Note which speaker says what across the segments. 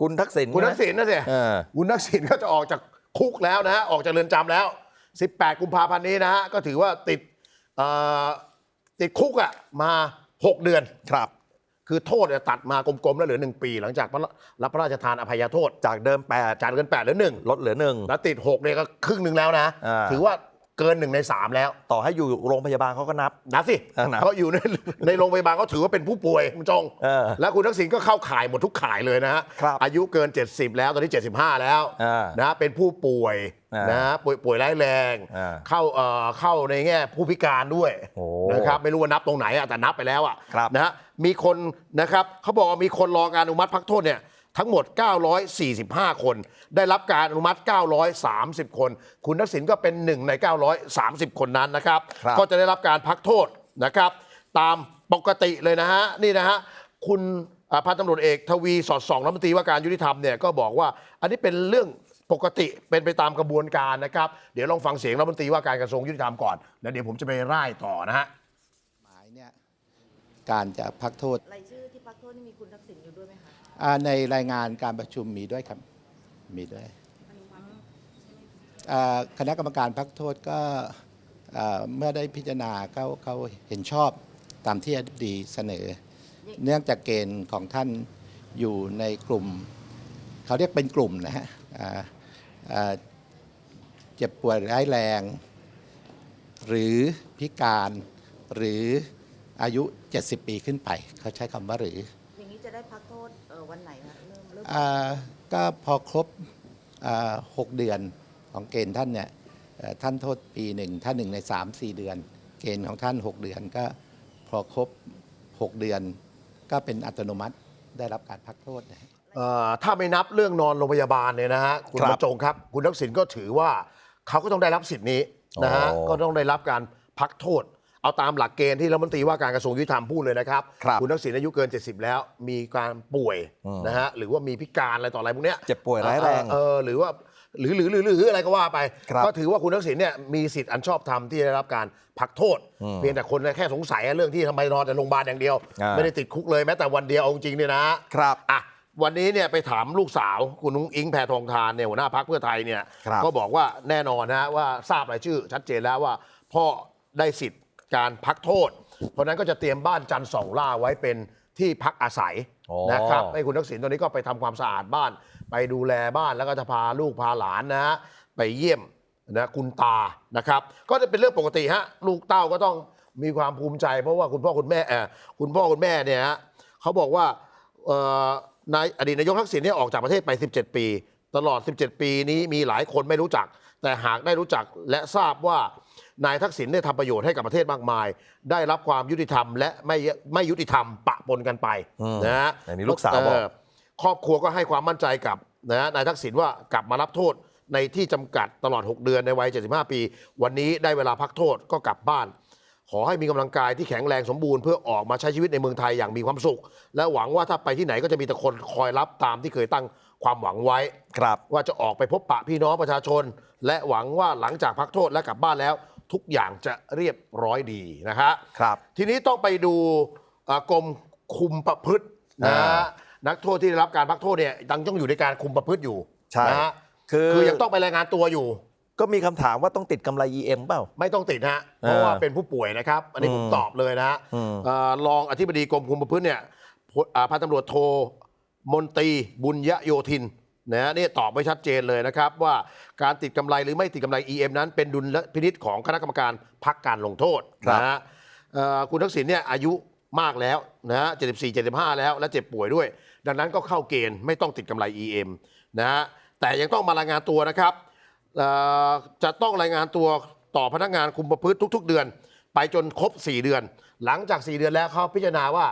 Speaker 1: คุณทักษิณ
Speaker 2: คุณทักษิณนะสิ
Speaker 1: เออ
Speaker 2: คุณทักษิณก็จะออกจากคุกแล้วนะฮะออกจากเรือนจำแล้ว 18 กุมภาพันธ์นี้นะฮะก็ถือว่าติดเอ่อติดคุกอะมา 6 เดือน
Speaker 1: ครับ
Speaker 2: คือโทษเนี่ยตัดมากลมๆ แล้วเหลือ 1 ปี หลังจากพระรับพระราชทานอภัยโทษ
Speaker 1: จากเดิม
Speaker 2: จากเกิน8เหลือหนึ่ง
Speaker 1: 8ลดเหลือหนึ่ง
Speaker 2: แล้วติด6เนี่ยก็ครึ่งหนึ่งแล้วนะ
Speaker 1: อ่า
Speaker 2: ถือว่า เกินหนึ่งในสามแล้ว
Speaker 1: ต่อให้อยู่โรงพยาบาลเขาก็นับ
Speaker 2: นับสิ
Speaker 1: อ่านับ
Speaker 2: เขาอยู่ในในโรงพยาบาลเขาถือว่าเป็นผู้ป่วยคุณจง
Speaker 1: เออ
Speaker 2: แล้วคุณทักษิณก็เข้าข่ายหมดทุกข่ายเลยนะฮะ
Speaker 1: ครับ
Speaker 2: อายุเกิน 70 แล้วตอนนี้ 75 แล้ว
Speaker 1: อ่า
Speaker 2: นะ เป็นผู้ป่วย
Speaker 1: อ่าน
Speaker 2: นะป่วยป่วยร้ายแรง
Speaker 1: อ่า
Speaker 2: เข้าเอ่อเข้าในแง่ผู้พิการด้วย
Speaker 1: โอ้
Speaker 2: นะครับไม่รู้ว่านับตรงไหนอะแต่นับไปแล้วอะ
Speaker 1: ครับ
Speaker 2: นะฮะมีคนนะครับเขาบอกว่ามีคนรอการอนุมัติพักโทษเนี่ย ทั้งหมด 945 คน ได้รับการอนุมัติ 930 คน คุณทักษิณก็เป็นหนึ่งใน 930 คนนั้นนะครับ
Speaker 1: ครับ
Speaker 2: ก็จะได้รับการพักโทษนะครับ ตามปกติเลยนะฮะ นี่นะฮะ คุณอ่าพันตำรวจเอกทวีสอดส่องรัฐมนตรีว่าการยุติธรรมเนี่ยก็บอกว่า อันนี้เป็นเรื่องปกติเป็นไปตามกระบวนการนะครับ เดี๋ยวลองฟังเสียงรัฐมนตรีว่าการกระทรวงยุติธรรมก่อนแล้วเดี๋ยวผมจะไปร่ายต่อนะฮะ
Speaker 3: หมายเนี่ยการจะพักโทษ
Speaker 4: รายชื่อที่พักโทษนี่มีคุณทักษิณอยู่ด้วยไหมคะ
Speaker 3: อ่า ในรายงานการประชุมมีด้วยครับมีด้วยคณะกรรมการพักโทษก็เมื่อได้พิจารณาเขาเขาเห็นชอบตามที่อธิบดีเสนอ เนื่องจากเกณฑ์ของท่านอยู่ในกลุ่ม เขาเรียกเป็นกลุ่มนะฮะเจ็บป่วยร้ายแรง หรือพิการหรืออายุ 70 ปีขึ้นไป เขาใช้คำว่าหรือ
Speaker 4: ได้พักโทษเอ่อวันไหนคะเริ่มเริ่ม
Speaker 3: อ่าก็พอครบอ่าหกเดือนของเกณฑ์ท่านเนี่ยเอ่อท่านโทษปีหนึ่งถ้าหนึ่งในสามสี่เดือน เกณฑ์ของท่าน6เดือนก็พอครบ6เดือน ก็เป็นอัตโนมัติได้รับการพักโทษนะฮะ
Speaker 2: เอ่อถ้าไม่นับเรื่องนอนโรงพยาบาลเนี่ยนะฮะคุณ
Speaker 1: ครับ
Speaker 2: บรรจงครับ คุณทักษิณก็ถือว่าเขาก็ต้องได้รับสิทธินี้นะฮะ
Speaker 1: โอ้
Speaker 2: ก็ต้องได้รับการพักโทษ เอาตามหลักเกณฑ์ที่รัฐมนตรีว่าการกระทรวงยุติธรรมพูดเลยนะครับ
Speaker 1: ครับ
Speaker 2: ณทักษิณอายุเกิน 70 แล้ว มีการป่วย
Speaker 1: อืม
Speaker 2: นะฮะหรือว่ามีพิการอะไรต่ออะไรพวกเนี้ย
Speaker 1: เจ็บป่วยร้ายแรง
Speaker 2: เออหรือว่าหรือหรือหรือหรืออะไรก็ว่าไป
Speaker 1: ครับ
Speaker 2: ก็ถือว่าคุณทักษิณเนี่ยมีสิทธิ์อันชอบธรรมที่ได้รับการพักโทษ
Speaker 1: อืม
Speaker 2: เพียงแต่คนแค่สงสัยเรื่องที่ทำไมนอนแต่โรงพยาบาลอย่างเดียว
Speaker 1: อ่า
Speaker 2: ไม่ได้ติดคุกเลยแม้แต่วันเดียวเอาจริงๆเนี่ยนะ
Speaker 1: ครับ
Speaker 2: อะวันนี้เนี่ยไปถามลูกสาวคุณนุ้งอิงแพทองทานเนี่ยหัวหน้าพักเพื่อไทยเนี่ย
Speaker 1: ครับ
Speaker 2: ก็บอกว่าแน่นอนนะว่าทราบรายชื่อชัดเจนแล้วว่าพ่อได้สิทธิ์ การพักโทษ เพราะฉะนั้นก็จะเตรียมบ้านจันทร์สองล่าไว้เป็นที่พักอาศัย
Speaker 1: อ๋อ
Speaker 2: นะครับให้คุณทักษิณตอนนี้ก็ไปทำความสะอาดบ้าน ไปดูแลบ้านแล้วก็จะพาลูกพาหลานนะฮะไปเยี่ยมนะคุณตานะครับ ก็จะเป็นเรื่องปกติฮะลูกเต้าก็ต้องมีความภูมิใจ เพราะว่าคุณพ่อคุณแม่เออคุณพ่อคุณแม่เนี่ยฮะเขาบอกว่าเอ่อนายอดีตนายกทักษิณเนี่ยออกจากประเทศไป 17 ปี ตลอด 17 ปีนี้มีหลายคนไม่รู้จัก แต่หากได้รู้จักและทราบว่า นายทักษิณได้ทำประโยชน์ให้กับประเทศมากมาย ได้รับความยุติธรรมและไม่ไม่ยุติธรรมปะปนกันไป
Speaker 1: อืม
Speaker 2: นะฮะ
Speaker 1: อย่างนี้ลูกสาวบอก
Speaker 2: เครอบครัวก็ให้ความมั่นใจกับนะฮะนายทักษิณว่ากลับมารับโทษในที่จำกัดตลอด 6 เดือนในวัย 75 ปี วันนี้ได้เวลาพักโทษก็กลับบ้าน ขอให้มีกำลังกายที่แข็งแรงสมบูรณ์เพื่อออกมาใช้ชีวิตในเมืองไทยอย่างมีความสุข และหวังว่าถ้าไปที่ไหนก็จะมีแต่คนคอยรับตามที่เคยตั้งความหวังไว้
Speaker 1: ครับ
Speaker 2: ว่าจะออกไปพบปะพี่น้องประชาชน และหวังว่าหลังจากพักโทษและกลับบ้านแล้ว ทุกอย่างจะเรียบร้อยดีนะฮะ
Speaker 1: ครับ
Speaker 2: ทีนี้ต้องไปดูอ่ากรมคุมประพฤตินะ
Speaker 1: อ่า
Speaker 2: ฮะนักโทษที่ได้รับการพักโทษเนี่ยยังต้องอยู่ในการคุมประพฤติอยู่
Speaker 1: ใช่
Speaker 2: นะฮะ
Speaker 1: คือ
Speaker 2: คือยังต้องไปรายงานตัวอยู่
Speaker 1: ก็มีคำถามว่าต้องติดกำไร EM เปล่า
Speaker 2: ไม่ต้องติดฮะเพราะว่า
Speaker 1: เออ
Speaker 2: เป็นผู้ป่วยนะครับ อันนี้ผม
Speaker 1: อืม
Speaker 2: ตอบเลยนะฮะ
Speaker 1: อืม
Speaker 2: เอ่อรองอธิบดีกรมคุมประพฤติเนี่ยพลอ่าพันตำรวจโทมนตรีบุญยโยธิน นะฮะนี่ตอบไว้ชัดเจนเลยนะครับ ว่าการติดกำไรหรือไม่ติดกำไร EM นั้น เป็นดุลพินิษของคณะกรรมการพักการลงโทษ
Speaker 1: ครับ
Speaker 2: นะฮะเอ่อคุณทักษิณเนี่ยอายุมากแล้วนะฮะ74 75 แล้ว และเจ็บป่วยด้วย ดังนั้นก็เข้าเกณฑ์ไม่ต้องติดกำไร EM นะฮะแต่ยังต้องมารายงานตัวนะครับเอ่อจะต้องรายงานตัวต่อพนักงานคุมประพฤติทุก ๆ เดือน ไปจนครบ 4 เดือน หลังจาก 4 เดือนแล้วเขาพิจารณาว่า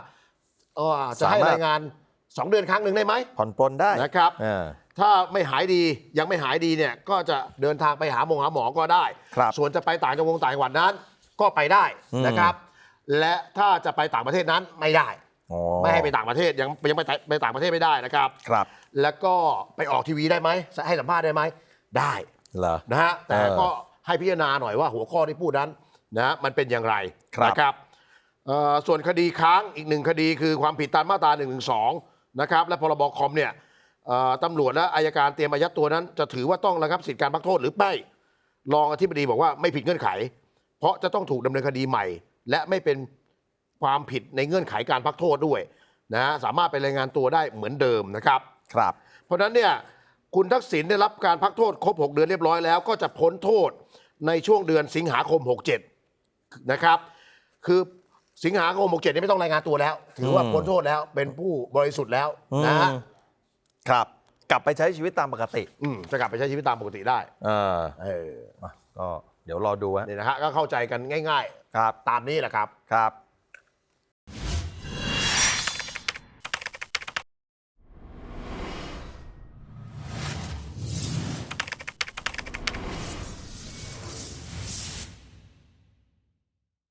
Speaker 2: เอ่อจะให้
Speaker 1: สามารถ
Speaker 2: รายงาน 2 เดือนครั้งหนึ่งได้ไหม
Speaker 1: ผ่อนปลนได้
Speaker 2: นะครับ
Speaker 1: เออ
Speaker 2: ถ้าไม่หายดียังไม่หายดีเนี่ยก็จะเดินทางไปหาหมอหาหมอก็ได้
Speaker 1: ครับ
Speaker 2: ส่วนจะไปต่างจังหวัดต่างจังหวัดนั้น ก็ไปได้
Speaker 1: อืม
Speaker 2: นะครับ และถ้าจะไปต่างประเทศนั้นไม่ได้
Speaker 1: อ๋อ
Speaker 2: ไม่ให้ไปต่างประเทศยังยังไปไปต่างประเทศไม่ได้นะครับ
Speaker 1: ครับ
Speaker 2: แล้วก็ไปออกทีวีได้ไหมให้สัมภาษณ์ได้ไหมได้
Speaker 1: เหรอ
Speaker 2: นะฮะแต่
Speaker 1: เออ
Speaker 2: ก็ให้พิจารณาหน่อยว่าหัวข้อที่พูดนั้นนะมันเป็นอย่างไร
Speaker 1: ครับ
Speaker 2: นะครับเอ่อส่วนคดีค้างอีกหนึ่งคดีคือความผิดตามมาตรา1นึนะครับและพรบคอมเนี่ยเอ่อ ตำรวจและอายการเตรียมอายัดตัวนั้น จะถือว่าต้องระงับสิทธิการพักโทษหรือไม่รองอธิบดีบอกว่าไม่ผิดเงื่อนไข เพราะจะต้องถูกดำเนินคดีใหม่ และไม่เป็นความผิดในเงื่อนไขการพักโทษด้วยนะฮะสามารถไปรายงานตัวได้เหมือนเดิมนะครับ
Speaker 1: ครับ
Speaker 2: เพราะฉะนั้นเนี่ยคุณทักษิณได้รับการพักโทษครบ 6 เดือนเรียบร้อยแล้ว ก็จะพ้นโทษในช่วงเดือนสิงหาคม 67 นะครับ คือสิงหาคม 67 นี่ไม่ต้องรายงานตัวแล้ว ถือว่า
Speaker 1: อืม
Speaker 2: พ้นโทษแล้วเป็นผู้บริสุทธิ์แล้วนะฮะ
Speaker 1: อืม ครับ กลับไปใช้ชีวิตตามปกติ
Speaker 2: อืมจะกลับไปใช้ชีวิตตามปกติได้
Speaker 1: เออ
Speaker 2: เออ
Speaker 1: อะก็เดี๋ยวรอดูฮะ
Speaker 2: นี่นะฮะก็เข้าใจกันง่าย
Speaker 1: ครับ
Speaker 2: ๆ ตามนี้แหละครับ
Speaker 1: ครับ